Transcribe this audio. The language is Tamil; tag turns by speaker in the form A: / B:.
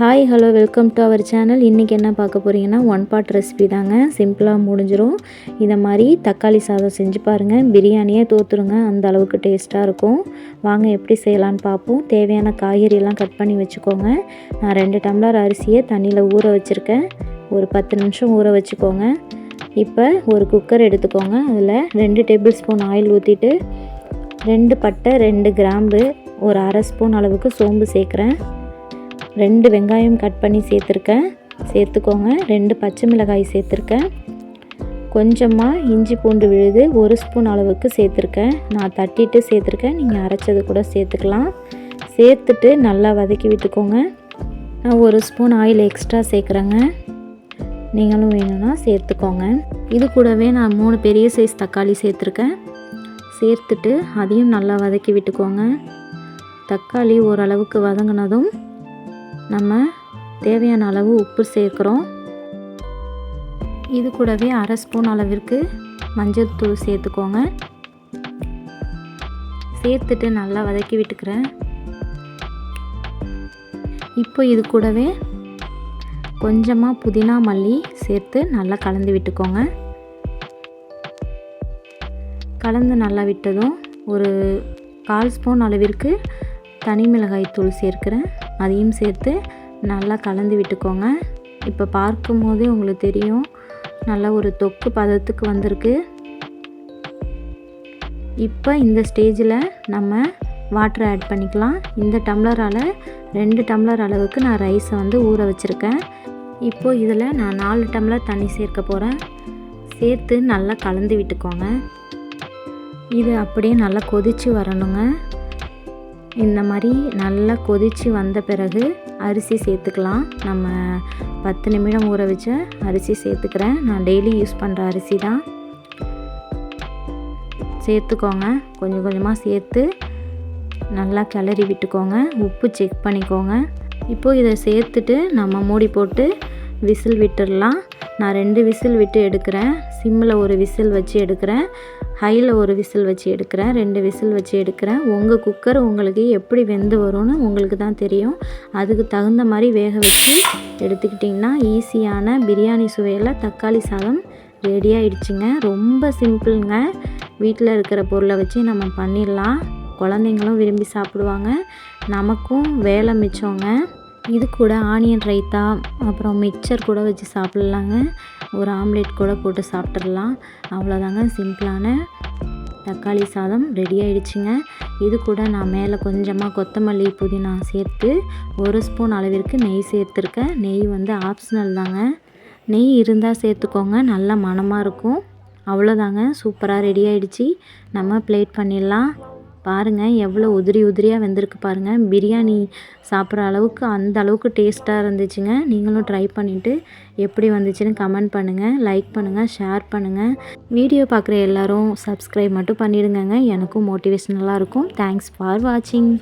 A: Hi hello welcome to our channel இன்றைக்கி என்ன பார்க்க போகிறீங்கன்னா ஒன் பாட் ரெசிபி தாங்க. சிம்பிளாக முடிஞ்சிடும் இதை மாதிரி தக்காளி சாதம் செஞ்சு பாருங்கள் பிரியாணியே தோற்றுருங்க அந்த அளவுக்கு டேஸ்ட்டாக இருக்கும். வாங்க எப்படி செய்யலான்னு பார்ப்போம். தேவையான காய்கறியெல்லாம் கட் பண்ணி வச்சுக்கோங்க. நான் ரெண்டு டம்ளர் அரிசியை தண்ணியில் ஊற வச்சுருக்கேன். ஒரு பத்து நிமிஷம் ஊற வச்சுக்கோங்க. இப்போ ஒரு குக்கர் எடுத்துக்கோங்க. அதில் ரெண்டு டேபிள் ஸ்பூன் ஆயில் ஊற்றிட்டு ரெண்டு பட்டை ரெண்டு கிராம்பு ஒரு அரை ஸ்பூன் அளவுக்கு சோம்பு சேர்க்குறேன். ரெண்டு வெங்காயம் கட் பண்ணி சேர்த்துருக்கேன். சேர்த்துக்கோங்க. ரெண்டு பச்சை மிளகாய் சேர்த்துருக்கேன். கொஞ்சமாக இஞ்சி பூண்டு விழுது ஒரு ஸ்பூன் அளவுக்கு சேர்த்துருக்கேன். நான் தட்டிட்டு சேர்த்துருக்கேன். நீங்கள் அரைச்சது கூட சேர்த்துக்கலாம். சேர்த்துட்டு நல்லா வதக்கி விட்டுக்கோங்க. நான் ஒரு ஸ்பூன் ஆயில் எக்ஸ்ட்ரா சேர்க்குறேங்க. நீங்களும் வேணும்னா சேர்த்துக்கோங்க. இது கூடவே நான் மூணு பெரிய சைஸ் தக்காளி சேர்த்துருக்கேன். சேர்த்துட்டு அதையும் நல்லா வதக்கி விட்டுக்கோங்க. தக்காளி ஓரளவுக்கு வதங்கினதும் நம்ம தேவையான அளவு உப்பு சேர்க்குறோம். இது கூடவே அரை ஸ்பூன் அளவிற்கு மஞ்சள் தூள் சேர்த்துக்கோங்க. சேர்த்துட்டு நல்லா வதக்கி விட்டுக்கிறேன். இப்போ இது கூடவே கொஞ்சமாக புதினா மல்லி சேர்த்து நல்லா கலந்து விட்டுக்கோங்க. கலந்து நல்லா விட்டதும் ஒரு கால் ஸ்பூன் அளவிற்கு தனி மிளகாய் தூள் சேர்க்குறேன். அதையும் சேர்த்து நல்லா கலந்து விட்டுக்கோங்க. இப்போ பார்க்கும் போதே உங்களுக்கு தெரியும். நல்லா ஒரு தொக்கு பதத்துக்கு வந்திருக்கு. இப்போ இந்த ஸ்டேஜில் நம்ம வாட்டர் ஆட் பண்ணிக்கலாம். இந்த டம்ளரால் ரெண்டு டம்ளர் அளவுக்கு நான் ரைஸை வந்து ஊற வச்சுருக்கேன். இப்போது இதில் நான் நாலு டம்ளர் தண்ணி சேர்க்க போகிறேன் சேர்த்து நல்லா கலந்து விட்டுக்கோங்க. இது அப்படியே நல்லா கொதித்து வரணுங்க. இந்த மாதிரி நல்லா கொதித்து வந்த பிறகு அரிசி சேர்த்துக்கலாம். நம்ம பத்து நிமிடம் ஊற வச்ச அரிசி சேர்த்துக்கிறேன். நான் டெய்லி யூஸ் பண்ணுற அரிசி தான். சேர்த்துக்கோங்க. கொஞ்சம் கொஞ்சமாக சேர்த்து நல்லா கிளறி விட்டுக்கோங்க. உப்பு செக் பண்ணிக்கோங்க. இப்போது இதை சேர்த்துட்டு நம்ம மூடி போட்டு விசில் விட்டுடலாம். நான் ரெண்டு விசில் விட்டு எடுக்கிறேன். சிம்மில் ஒரு விசில் வச்சு எடுக்கிறேன். ஹையில் ஒரு விசில் வச்சு எடுக்கிறேன். ரெண்டு விசில் வச்சு எடுக்கிறேன். உங்கள் குக்கர் உங்களுக்கு எப்படி வெந்து வரும்னு உங்களுக்கு தான் தெரியும். அதுக்கு தகுந்த மாதிரி வேக வச்சு எடுத்துக்கிட்டிங்கன்னா ஈஸியான பிரியாணி சுவையில் தக்காளி சாதம் ரெடி ஆகிடுச்சிங்க ரொம்ப சிம்பிளுங்க. வீட்டில் இருக்கிற பொருளை வச்சு நம்ம பண்ணிடலாம். குழந்தைங்களும் விரும்பி சாப்பிடுவாங்க. நமக்கும் வேலை மிச்சங்க. இது கூட ஆனியன் ரைத்தா அப்புறம் மிக்சர் கூட வச்சு சாப்பிட்லாங்க. ஒரு ஆம்லேட் கூட போட்டு சாப்பிட்றலாம் அவ்வளோதாங்க சிம்பிளான தக்காளி சாதம் ரெடி ஆயிடுச்சுங்க. இது கூட நான் மேலே கொஞ்சமாக கொத்தமல்லி புதினா சேர்த்து ஒரு ஸ்பூன் அளவிற்கு நெய் சேர்த்துருக்கேன். நெய் வந்து ஆப்ஷனல் தாங்க. நெய் இருந்தால் சேர்த்துக்கோங்க நல்ல மணமாக இருக்கும். அவ்வளோதாங்க சூப்பராக ரெடி ஆகிடுச்சி நம்ம பிளேட் பண்ணிடலாம். பாருங்கள் எவ்வளோ உதிரி உதிரியாக வெந்திருக்கு பாருங்கள் பிரியாணி சாப்பிட்ற அளவுக்கு அந்த அளவுக்கு டேஸ்ட்டாக இருந்துச்சுங்க. நீங்களும் ட்ரை பண்ணிவிட்டு எப்படி வந்துச்சுன்னு கமெண்ட் பண்ணுங்கள் லைக் பண்ணுங்கள் ஷேர் பண்ணுங்கள் வீடியோ பார்க்குற எல்லோரும் சப்ஸ்கிரைப் மட்டும் பண்ணிவிடுங்க எனக்கும் மோட்டிவேஷ்னலாக இருக்கும். தேங்க்ஸ் ஃபார் வாட்சிங்